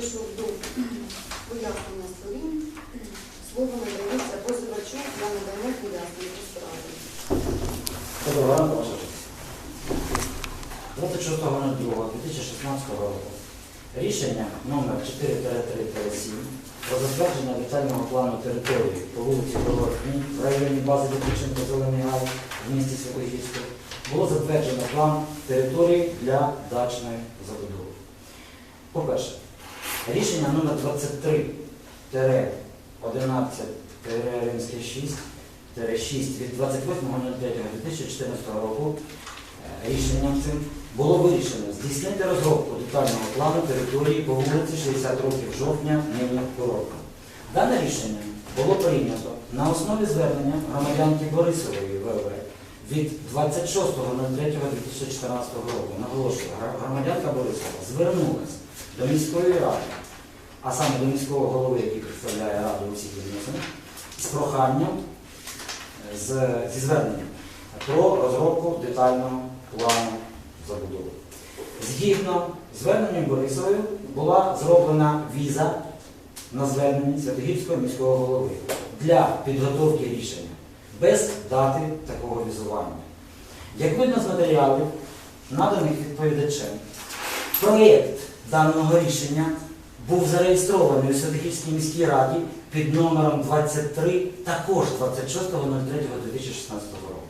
перейшов до пояснення сторін. Слово надається позивачу для надання пояснень по справі. Доброго ранку, ваша честь. 26.02.2016 року рішення номер 4-3-7 про затвердження детального плану території по вулиці Проворотній в районі бази Докученко Зелений Гай в місті Святогірську було затверджено план території для дачної забудови. По-перше, рішення номер 23-11-6 6 від 28.03.2014 року е, рішенням цим було вирішено здійснити розробку детального плану території по вулиці 60 років жовтня нині курорту. Дане рішення було прийнято на основі звернення громадянки Борисової ВВ від 26.03.2014 року. Наголошую, громадянка Борисова звернулася до міської ради, а саме до міського голови, який представляє раду у всіх відносинах, з проханням з, зі зверненням про розробку детального плану забудови. Згідно зверненням Борисової була зроблена віза на зверненні Святогірського міського голови для підготовки рішення без дати такого візування. Як видно з матеріалів, наданих відповідачем, проєкт даного рішення був зареєстрований у Святогірській міській раді під номером 23, також 26.03.2016 року.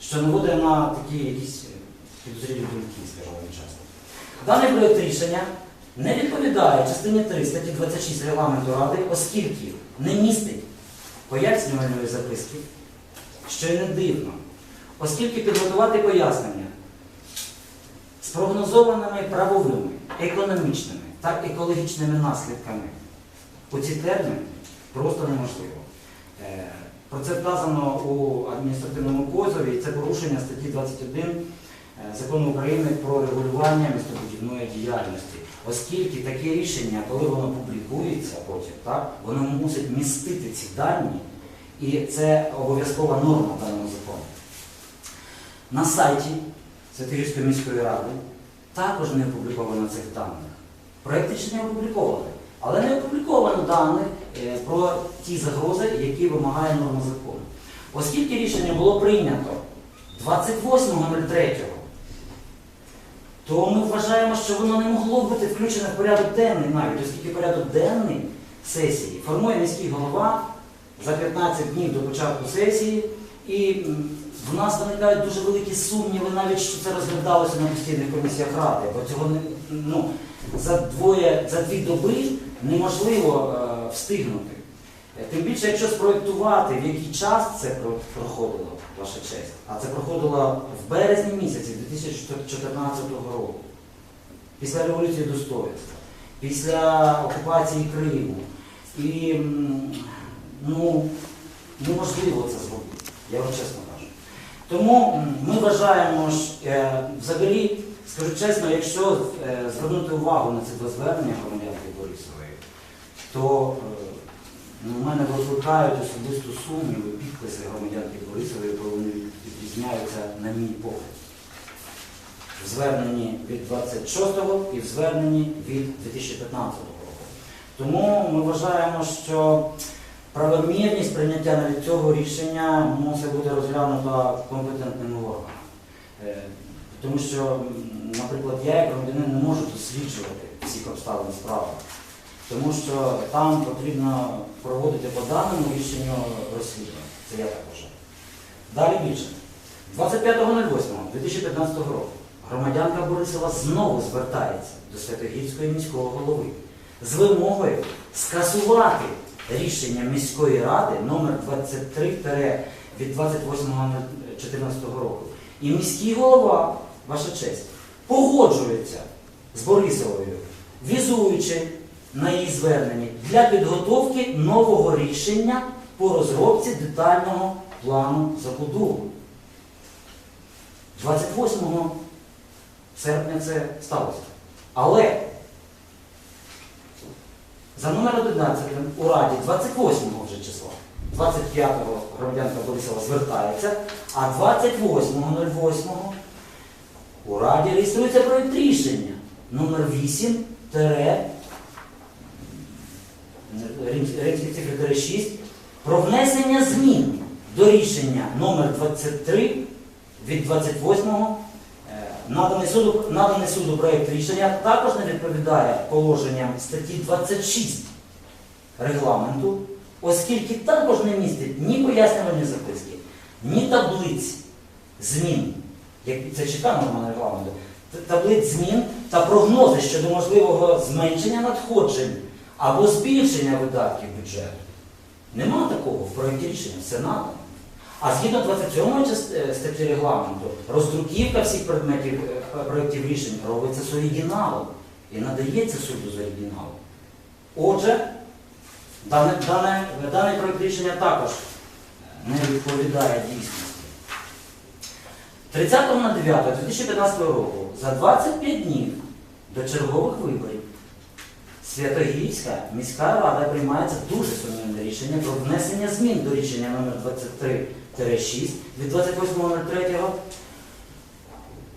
Що наводить на такі якісь підозрілі думки, скажімо, часто. Даний проєкт рішення не відповідає частині 3 статті 26 регламенту Ради, оскільки не містить пояснювальної записки, що й не дивно, оскільки підготувати пояснення з прогнозованими правовими, економічними та екологічними наслідками у ці терміни просто неможливо. Е, Про це вказано у адміністративному позові, і це порушення статті 21 е, Закону України про регулювання містобудівної діяльності, оскільки таке рішення, коли воно публікується потім, так, воно мусить містити ці дані, і це обов'язкова норма в даному законі. На сайті Святогірської міської ради також не опубліковано цих даних. Проєкт рішення опублікований, але не опубліковано даних е, про ті загрози, які вимагає норма закону. Оскільки рішення було прийнято 28.03, то ми вважаємо, що воно не могло бути включене в порядок денний навіть, оскільки порядок денний сесії формує міський голова за 15 днів до початку сесії, і в нас виникають дуже великі сумніви, навіть що це розглядалося на постійних комісіях ради, бо цього не ну, за двоє, за дві доби неможливо е, встигнути. Е, Тим більше, якщо спроєктувати, в який час це проходило, ваша честь, а це проходило в березні місяці 2014 року, після революції достоїнства, після окупації Криму. І ну, неможливо це зробити, я вам чесно кажу. Тому ми вважаємо, що е, взагалі, скажу чесно, якщо е, звернути увагу на ці два звернення громадянки Борисової, то е, ну, в мене викликають особисту сумніви підписи громадянки Борисової, бо вони відрізняються на мій погляд. В зверненні від 26-го і в зверненні від 2015 року. Тому ми вважаємо, що правомірність прийняття навіть цього рішення мусить бути розглянута компетентними органами. Тому що, наприклад, я як громадянин не можу досліджувати всіх обставин справи. Тому що там потрібно проводити по даному рішенню розслідування. Це я так вважаю. Далі більше. 25.08.2015 року громадянка Борисова знову звертається до Святогірської міського голови з вимогою скасувати рішення міської ради номер 23 від 28.14 року. І міський голова, ваша честь, погоджується з Борисовою, візуючи на її зверненні для підготовки нового рішення по розробці детального плану забудови. 28 серпня це сталося. Але за номер 11 у Раді 28 вже числа, 25-го громадянка Борисова звертається, а 28.08 у Раді реєструється проєкт рішення номер 8 тире, рим- цифри 6 про внесення змін до рішення номер 23 від 28 Е, Наданий суду, наданий суду проєкт рішення також не відповідає положенням статті 26 регламенту, оскільки також не містить ні пояснювальні записки, ні таблиць змін, це читає норма регламенту, таблиць змін та прогнози щодо можливого зменшення надходжень або збільшення видатків бюджету. Нема такого в проєкті рішення, надано. А згідно 27 е, статті регламенту, роздруківка всіх предметів е, проєктів рішень робиться з оригіналу і надається суду з оригіналу. Отже, даний проєкт рішення також не відповідає дійсності. 30.09.2015 року за 25 днів до чергових виборів. Святогірська міська рада приймається дуже сумнівне рішення про внесення змін до рішення номер 23-6 від 28.03,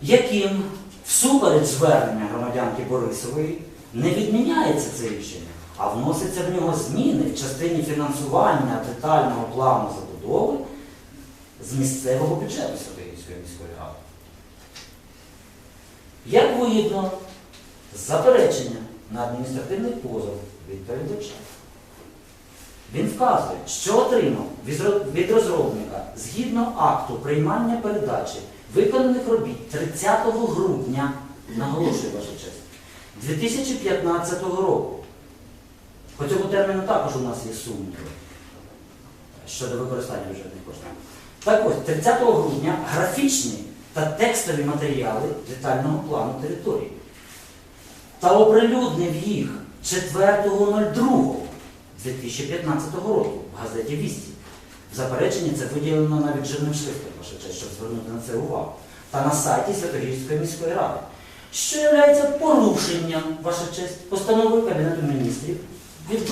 яким всупереч звернення громадянки Борисової не відміняється це рішення, а вноситься в нього зміни в частині фінансування детального плану забудови з місцевого бюджету Святогірської міської ради. Як видно, з заперечення на адміністративний позов відповідача. Він вказує, що отримав від розробника згідно акту приймання передачі виконаних робіт 30 грудня, наголошую ваша честь, 2015 року. По цьому терміну також у нас є сумніви щодо використання бюджетних коштів. Так ось, 30 грудня графічні та текстові матеріали детального плану території та оприлюднив їх 4.02.2015 року в газеті Вісті. В запереченні це виділено навіть жирним шрифтом, ваша честь, щоб звернути на це увагу. Та на сайті Святогірської міської ради, що є порушенням, ваша честь, постанови Кабінету міністрів від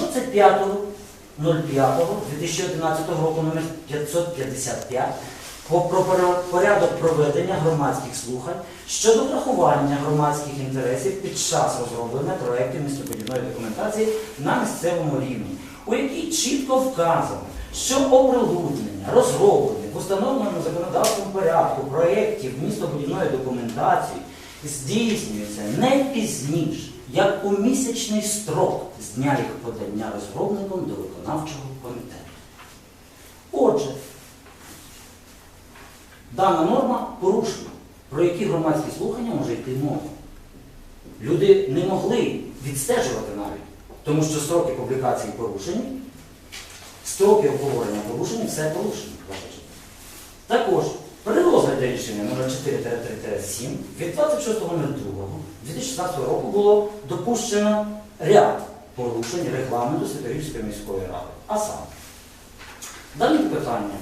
25.05.2011 року номер 555 по- про порядок проведення громадських слухань щодо врахування громадських інтересів під час розроблення проєктів містобудівної документації на місцевому рівні, у якій чітко вказано, що оприлюднення розроблених в установленому законодавством порядку проєктів містобудівної документації здійснюється не пізніше, як у місячний строк з дня їх подання розробником до виконавчого комітету. Отже, Дана норма порушена. Про які громадські слухання може йти мова? Люди не могли відстежувати навіть, тому що строки публікації порушені, строки обговорення порушені, все порушено. Також при розгляді рішення номер 4-7 від 26.02.2016 року було допущено ряд порушень регламенту Святогірської міської ради. А саме, Дане питання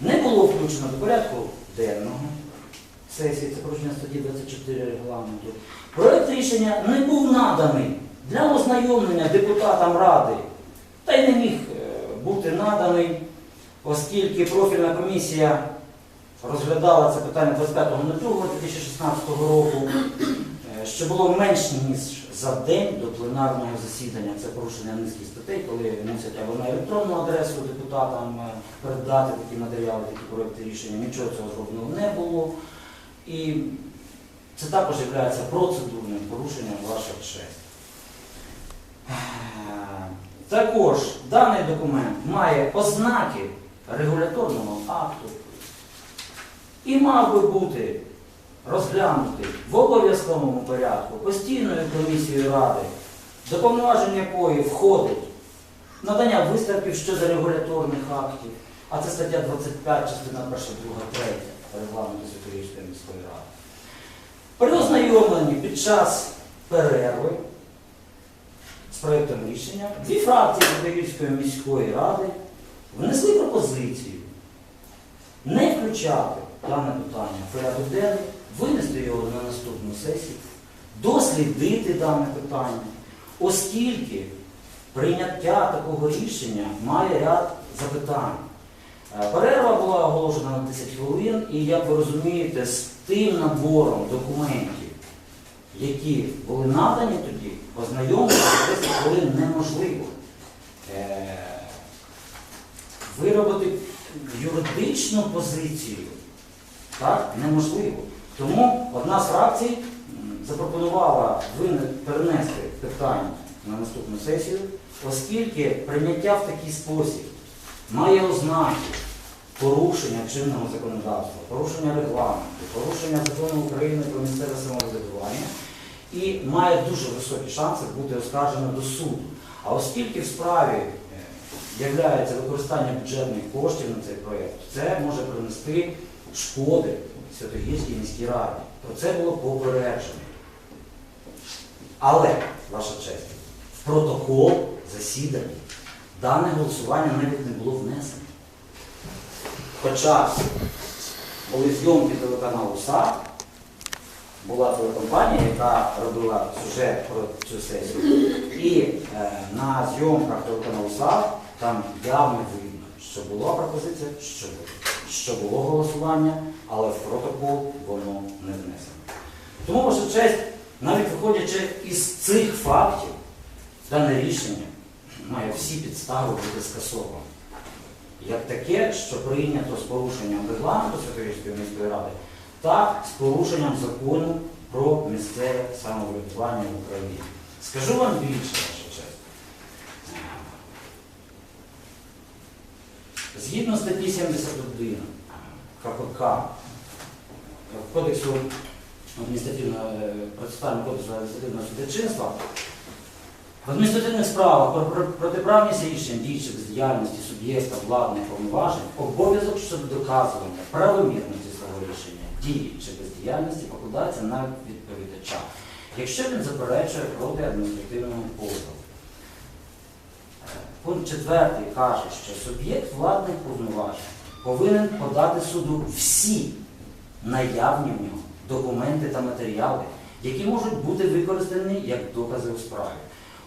не було включено до порядку денного сесії, це порушення статті 24 регламенту. Проект рішення не був наданий для ознайомлення депутатам Ради, та й не міг е, бути наданий, оскільки профільна комісія розглядала це питання 25.02.2016 року, що було менш ніж за день до пленарного засідання. Це порушення низки статей, коли мусять або на електронну адресу депутатам е, передати такі матеріали, такі проекти рішення. Нічого цього зроблено не було. І це також є процедурним порушенням ваша честь. Е, Також даний документ має ознаки регуляторного акту і мав би бути розглянутий в обов'язковому порядку постійною комісією Ради, до повноважень якої входить надання виставків щодо регуляторних актів, а це стаття 25, частина 1, 2, 3 регламенту Святогірської міської ради. При ознайомленні під час перерви з проєктом рішення дві фракції Святогірської міської ради внесли пропозицію не включати дане питання в порядок денний, винести його на наступну сесію, дослідити дане питання, оскільки прийняття такого рішення має ряд запитань. Е, Перерва була оголошена на 10 хвилин, і як ви розумієте, з тим набором документів, які були надані тоді, ознайомитися з коли неможливо е, виробити юридичну позицію. Так, неможливо. Тому одна з фракцій запропонувала перенести питання на наступну сесію, оскільки прийняття в такий спосіб має ознаки порушення чинного законодавства, порушення регламенту, порушення закону України про місцеве самоврядування і має дуже високі шанси бути оскаржено до суду. А оскільки в справі е, являється використання бюджетних коштів на цей проєкт, це може принести шкоди Святогірській міській раді. Про це було попереджено. Але, ваша честь, в протокол засідання дане голосування навіть не було внесено. Хоча були зйомки телеканалу СА, була телекомпанія, яка робила сюжет про цю сесію. І е, на зйомках телеканалу СА там явно видно, що була пропозиція, що, що було голосування, але в протокол воно не внесено. Тому, ваша честь, навіть виходячи із цих фактів, дане рішення має всі підстави бути скасовано. Як таке, що прийнято з порушенням регламенту Святовірської міської ради, так з порушенням закону про місцеве самоврядування в Україні. Скажу вам більше, ваша честь. Згідно статті 71 КПК Кодексу адміністративного е, процесуального кодексу адміністративного судочинства, в адміністративних справах про про- протиправність рішень дійчих з діяльності суб'єкта владних повноважень обов'язок щодо доказування правомірності свого рішення, дії чи бездіяльності покладається на відповідача, якщо він заперечує проти адміністративного позову. Е, Пункт 4 каже, що суб'єкт владних повноважень повинен подати суду всі наявні в нього документи та матеріали, які можуть бути використані як докази у справі.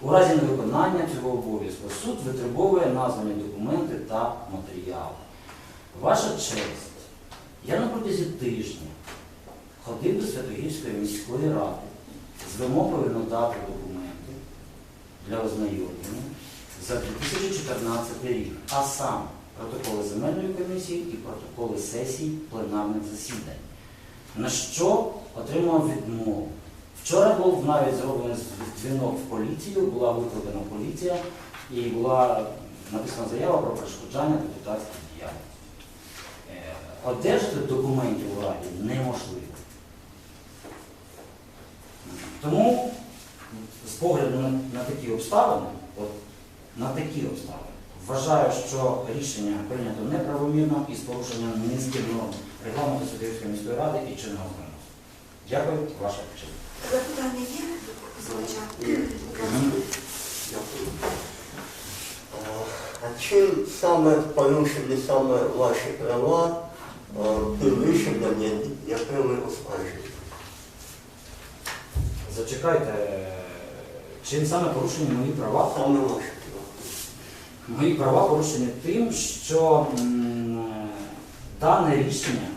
У разі невиконання цього обов'язку суд витребовує названі документи та матеріали. Ваша честь, я на протязі тижня ходив до Святогірської міської ради з вимогою надати документи для ознайомлення за 2014 рік, а саме протоколи земельної комісії і протоколи сесій пленарних засідань. На що отримав відмову. Вчора був навіть зроблений дзвінок в поліцію, була викликана поліція і була написана заява про перешкоджання депутатської діяльності. Е, Одержати документів у раді неможливо. Тому з погляду на такі обставини, от, на такі обставини, вважаю, що рішення прийнято неправомірно і з порушенням низки норм регламенту Святоївської міської ради і чинного законодавства. Дякую, ваша честь. Запитання є? Дякую. А чим саме порушені саме ваші права е, підвищення, яке ви оскаржуєте? Зачекайте, чим саме порушені мої права? Саме ваші права. Мої права порушені тим, що е, дане рішення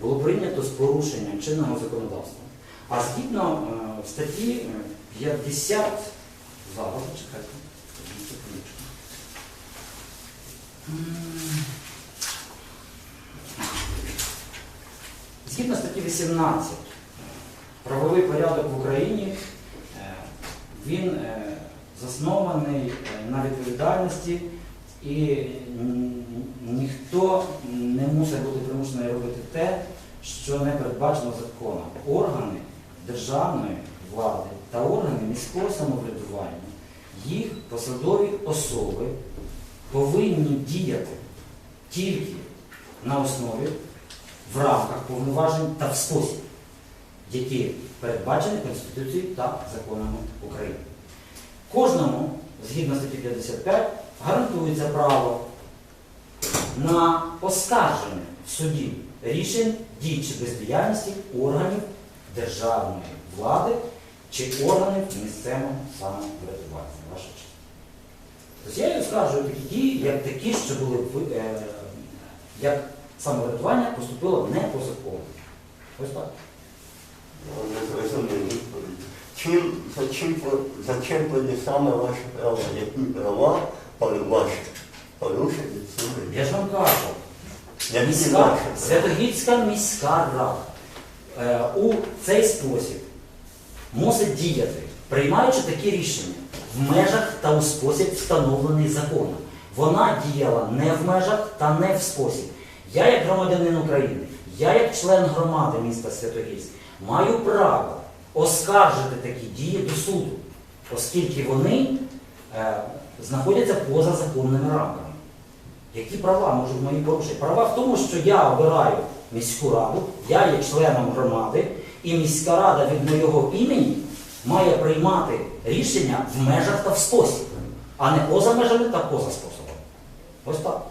було прийнято з порушенням чинного законодавства. А згідно е, статті е, 50, зараз зачекайте, одну секундочку. М. Згідно статті 18, правовий порядок в Україні е, він е, заснований е, на відповідальності і ніхто не мусить бути примушений робити те, що не передбачено законом. Органи державної влади та органи міського самоврядування, їх посадові особи повинні діяти тільки на основі, в рамках повноважень та в спосіб, які передбачені Конституцією та законами України. Кожному, згідно статті 55, гарантується право на оскарження в суді рішень дій чи бездіяльності органів державної влади чи органів місцевого самоврядування. Ваша честь. Тобто я оскаржую такі дії, як такі, що були е, як самоврядування поступило не по закону. Ось так. Я Не зрозумів відповідь. Чим зачерпли, зачерпані саме ваші права, які права ваші порушені цими? Я ж вам кажу, Які міська, ваші права? Святогірська міська рада е, у цей спосіб мусить діяти, приймаючи такі рішення в межах та у спосіб, встановлений законом. Вона діяла не в межах та не в спосіб. Я, як громадянин України, я, як член громади міста Святогірськ, маю право оскаржити такі дії до суду, оскільки вони е, знаходяться поза законними рамками. Які права можуть мої порушити? Права в тому, що я обираю міську раду, я є членом громади, і міська рада від моєго імені має приймати рішення в межах та в спосіб, а не поза межами та поза способом. Ось так.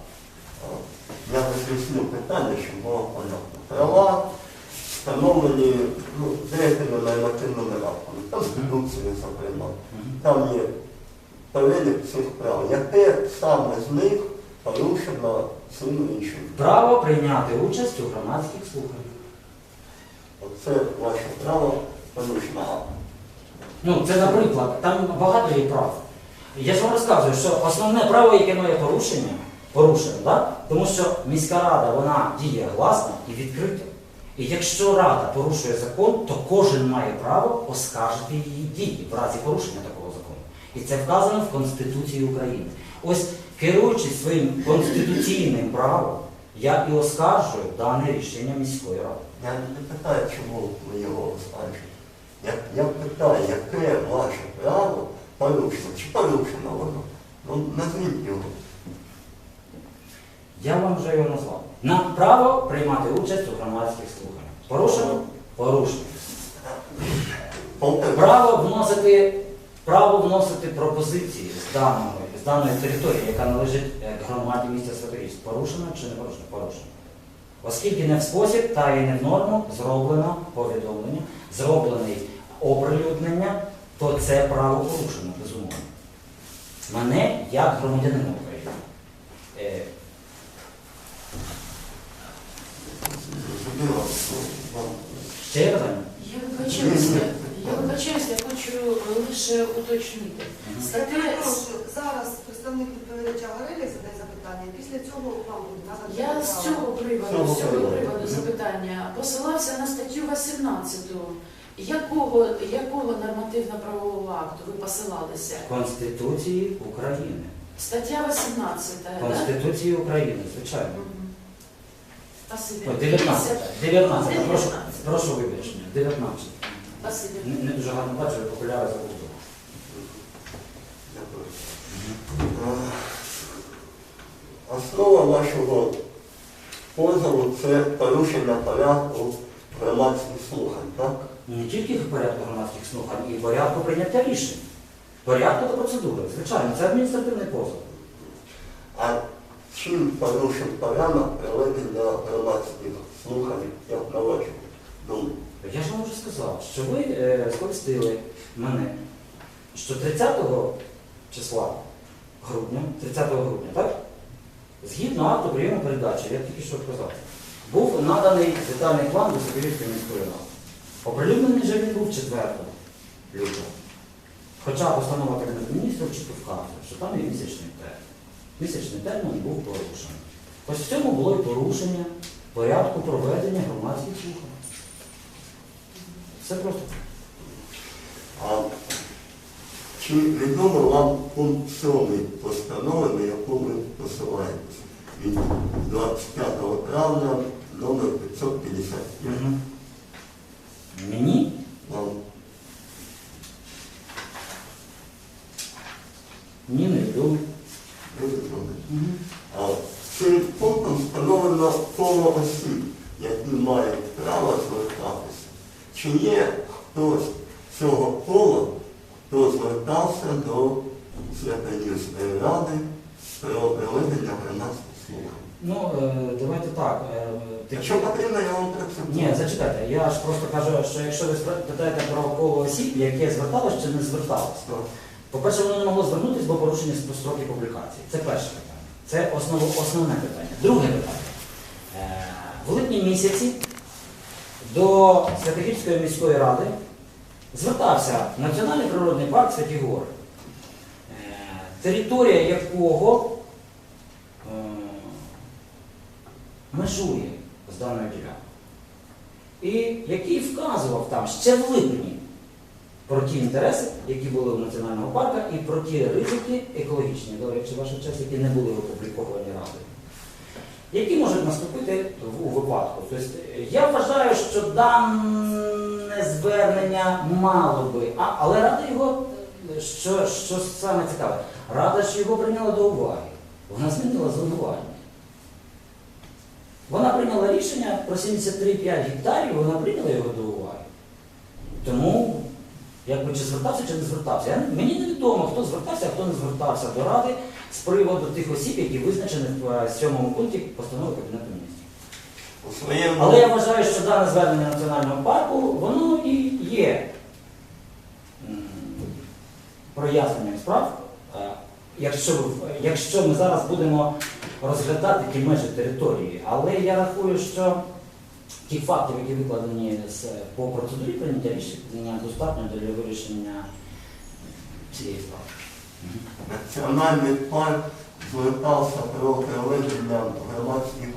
Я роз'ясню питання, щоб було понятно. Права встановлені ну, деякими нормативними актами, Конституцією, зокрема. Там є перелік цих прав. Яке саме з них порушено цим іншим? Право прийняти участь у громадських слуханнях. Оце ваше право порушено. Ну, це наприклад, там багато є прав. Я ж вам розказую, що основне право, яке має порушення, порушено, да? тому що міська рада вона діє гласно і відкрито. І якщо рада порушує закон, то кожен має право оскаржити її дії в разі порушення такого закону. І це вказано в Конституції України. Ось керуючись своїм конституційним правом, я і оскаржую дане рішення міської ради. Я не питаю, чому ви його оскаржуєте. Я, я питаю, яке ваше право порушено? Чи порушено воно? Ну, назвіть його. Я вам вже його назвав. Нам право приймати участь у громадських слуханнях. Порушено? Порушено. Повтор- Право вносити, право пропозиції з даної, з даної території, яка належить е, громаді міста Святогірськ. Порушено чи не порушено? Порушено. Оскільки не в спосіб, та і не в норму зроблено повідомлення, зроблений оприлюднення, то це право порушено, безумовно. Мене як громадянина України. Е, Ще питання? Я вибачаюся, я вибачаюся, я хочу лише уточнити. Стаття зараз представник відповідача Горелі задає запитання, після цього вам буде я з цього приводу, з цього приводу. запитання посилався на статтю 18. Якого, якого нормативно-правового акту ви посилалися? Конституції України. Стаття 18, так? Конституції України, звичайно. О, 19. 19. Прошу, 19. прошу вибачення. 19. Не, не дуже гарно бачу, окуляри забуду. Дякую. Е, Основа вашого позову це порушення порядку громадських слухань, так? Не тільки порядку громадських слухань, і порядку прийняття рішень. Порядку та процедури. Звичайно, це адміністративний позов. А чим порушив порядок проведення громадських слухань, як на вашу думку? Я ж вам вже сказав, що ви е, сповістили мене, що 30 числа грудня, 30 грудня, так? Згідно акту прийому передачі, я тільки що сказав, був наданий детальний план до Сибірської міської ради. Оприлюднений же він був 4 лютого. Хоча постанова Кабінету міністрів чітко вказує, що там є місячний термін. Місячний термін був порушений. Ось в цьому було і порушення порядку проведення громадських слухань. Все просто. А чи відомо вам пункт 7 постанови, на яку ви посилаєтеся? Від 25 травня номер 555. Мгм. Мені Вам ні не відомо. не відомо. А цим пунктом встановлено коло осіб, які мають право звертатися. Чи є хтось цього кола, хто звертався до Святоївської ради про проведення громадських слухань? Ну, е, давайте так. е, Якщо потрібно, я вам процитую. Ні, зачекайте. Я ж просто кажу, що якщо ви питаєте про коло осіб, яке зверталось чи не зверталось, по-перше, воно не могло звернутися, бо порушення строки публікації. Це перше питання. Це осново, основне питання. Друге питання. Е, В липні місяці до Святогірської міської ради звертався в Національний природний парк Святі е, територія якого е, межує з даною ділянкою. І який вказував там ще в липні про ті інтереси, які були у національного парку, і про ті ризики екологічні, до речі, ваша честь, які не були опубліковані радою. Які можуть наступити у випадку? Тобто, я вважаю, що дане звернення мало би, а, але рада його, е, що, що саме цікаве, рада ж його прийняла до уваги. Вона змінила зонування. Вона прийняла рішення про 73,5 гектарів, вона прийняла його до уваги. Тому, якби чи звертався, чи не звертався. Я, мені невідомо, хто звертався, а хто не звертався до Ради з приводу тих осіб, які визначені в е, сьомому пункті постанови Кабінету міністрів. У своєму Але я вважаю, що дане звернення національного парку, воно і є проясненням справ. Якщо, якщо ми зараз будемо розглядати ті межі території, але я рахую, що тих фактів, які викладені по процедурі прийняття рішення, достатньо для вирішення цієї справи. національний парк звертався про проведення громадських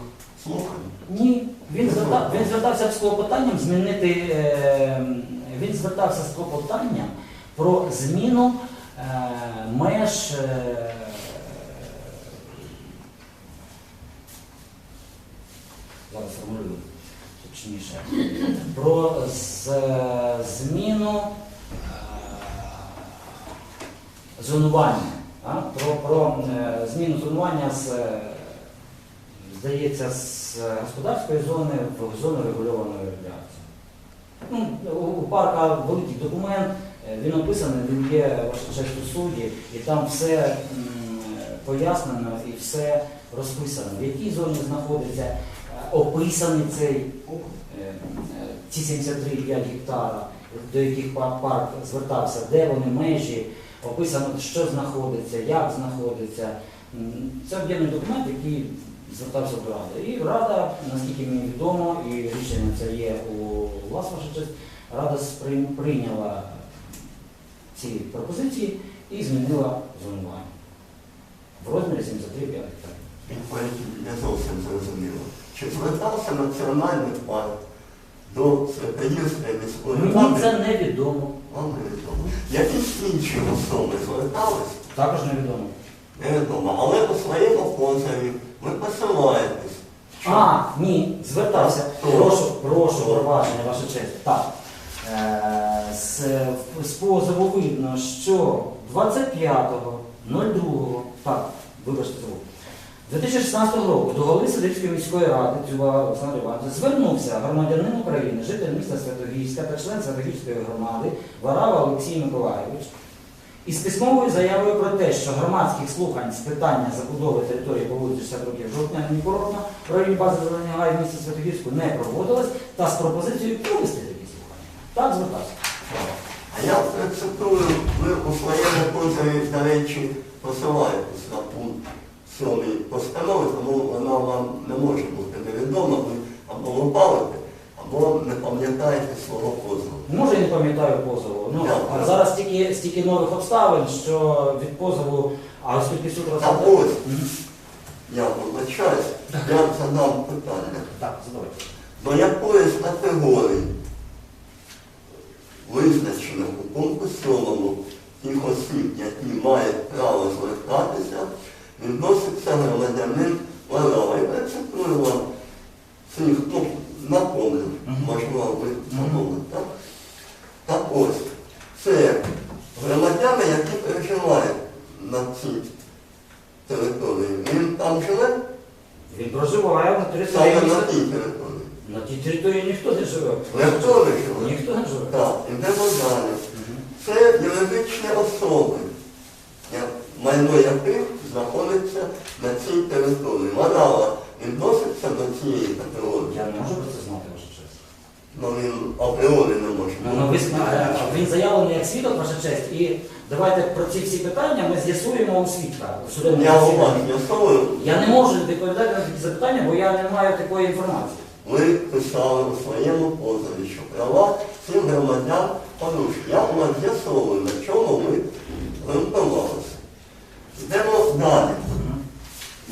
Ні, він, зверта, він звертався з клопотанням змінити. Е, він звертався з клопотанням про зміну е, меж. Е, зараз формулюю точніше. Про з, зміну е, зонування. а? Про, про е, зміну зонування з здається, з господарської зони в зону регульованої реакції. Ну, у парка великий документ, е, він описаний, він є ваша честь у суді, і там все пояснено і все розписано, в якій зоні знаходиться, е, описаний цей е, е, ці 73,5 гектара, до яких парк звертався, де вони межі, описано, що знаходиться, як знаходиться. Це об'ємний документ, який звертався до Ради. І Рада, наскільки мені відомо, і рішення це є у вас, ваша честь, Рада прийняла ці пропозиції і змінила зонування в розмірі 73,5 гектарів. Не зовсім зрозуміло. Чи звертався національний парк до Святоївської міської Мені це невідомо. Вам невідомо. Якісь інші особи звертались? Також невідомо. Невідомо. Але у своєму позові ви посилаєтесь. А, ні, звертався. Хто? Прошу, прошу, пробачення, ваша честь. Так. Е, з, з позову видно, що 25.02, так, вибачте забув, 2016 року до голови Сидирської міської ради Тюба Олександр Іванович звернувся громадянин України, житель міста Святогірська та член Святогірської громади Варава Олексій Миколайович із письмовою заявою про те, що громадських слухань з питання забудови території по вулиці 60 років жовтня Нікоротна в районі бази Зелений Гай в Святогірську не проводилось та з пропозицією провести такі слухання. Так звертався. А я процитую, ви у своєму позові, до речі, посилаєтесь на пункт 7 постанови, тому вона вам не може бути невідома, ви або лупалите, або не пам'ятаєте свого позову. Може, я не пам'ятаю позову. Ну, а зараз стільки, стільки нових обставин, що від позову, а оскільки суд Так розглядає... ось, я вибачаюсь, я задам питання. Так, задавайте. До якої з категорій, визначених у пункту 7 тих осіб, які мають право звертатися, відноситься громадянин Ларова. І вам цих, ну, напомню, можливо, ви забули, так? Так ось, це громадяни, які проживають на цій території. Він там живе? Він проживає на території Саме на тій території. На тій території ніхто не живе. Ніхто не живе? Ніхто не живе. Так, ідемо далі. Це юридичні особи, майно яких знаходиться на цій території. Варава відноситься до цієї категорії. Я не можу про це знати, ваша честь. Ну він апріорі не може. Ну, ну, ви зна- він заявлений як свідок, ваша честь, і давайте про ці всі питання ми з'ясуємо у свідка. в судовому Я у вас засіданні. з'ясовую. Я не можу відповідати на такі запитання, бо я не маю такої інформації. ви писали у своєму позові, що права цих громадян порушені. Я у вас з'ясовую, на чому ви ґрунтувалися. Йдемо далі.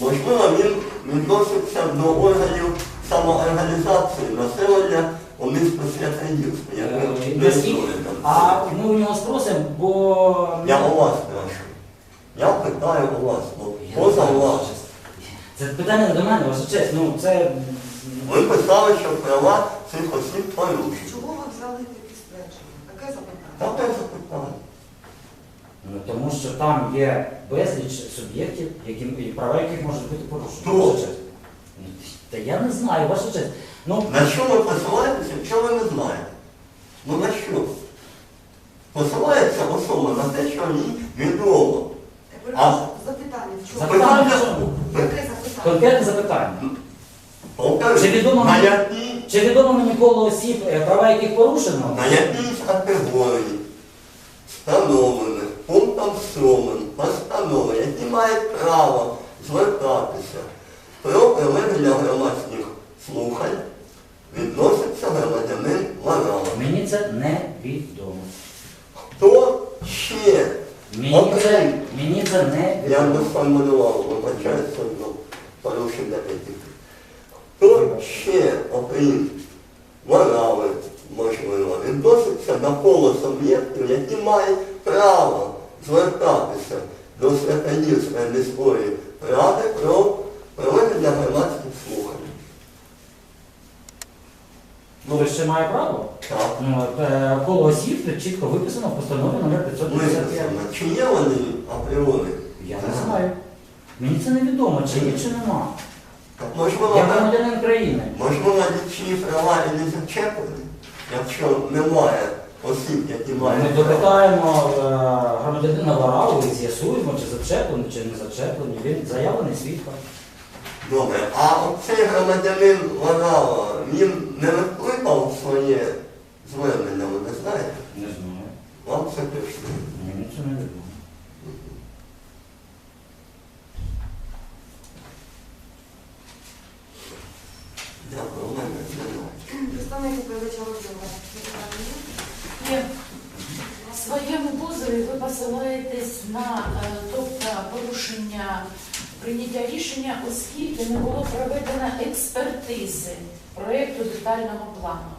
Можливо, він відноситься до органів самоорганізації населення у місто Святоївську, як ви Е, не існуєте. А ми у нього спросимо, бо... Я у вас прошу. Я питаю у вас, бо Я поза вас. Це питання не до мене, ваша честь. Ну, це... Ви писали, що права цих осіб порушені. Чого ви взяли такі ствердження? Таке запитання? Таке запитання. Ну, тому що там є безліч суб'єктів, які, права яких можуть бути порушені. Та я не знаю, ваша честь. Ну, На що ви посилаєтеся, якщо ви не знаєте? Ну на що? Посилається особа на те, що їй відомо. Я перепрошую, запитання в чому? Запитання. Яке запитання? конкретне запитання. Повторюю, Чи відомо на мені- якій, Чи відомо мені коло осіб, е, права яких порушено? на якійсь категорії встановлених пунктом 7 постанови, які мають право звертатися про проведення громадських слухань, відноситься громадянин Варава. Мені це не відомо. Хто ще? Мені це, мені це не Я не сформулював, вибачаюся, ну, порушення етики. Хто ще, окрім морали, можливо, відноситься до коло суб'єктів, які мають право звертатися до Святоївської міської ради про проведення громадських слухань. Ну, ви ще має право? Так, Ну, е, коло осіб чітко виписано в постанові номер 555. виписано. Чи є вони апріорі? Я не знаю. Мені це невідомо, чи є, чи нема. Так, можливо, Я на- громадянин країни. Можливо, чиї права і не зачеплені, якщо немає осіб, які Ми мають право. допитаємо е, громадянина Вараву і з'ясуємо, чи зачеплений, чи не зачеплений. Він заявлений свідком. Добре, а цей громадянин Варава, він не викликав своє звернення, ви не знаєте? Не знаю. Вам це пішли. Мені це не відомо. Дякую, у мене немає. Представник відповідача розгляду. В своєму позові ви посилаєтесь на е, тобто, порушення прийняття рішення, оскільки не було проведено експертизи проєкту детального плану.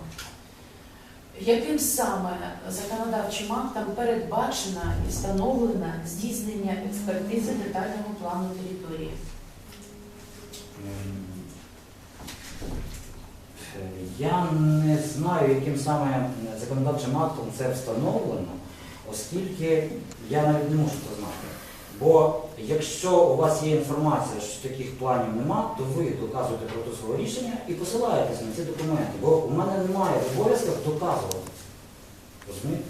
Яким саме законодавчим актом передбачено і встановлено здійснення експертизи детального плану території? М, Я не знаю, яким саме законодавчим актом це встановлено, оскільки я навіть не можу це знати. Бо якщо у вас є інформація, що таких планів нема, то ви доказуєте проти свого рішення і посилаєтесь на ці документи. Бо у мене немає обов'язків доказувати. Розумієте?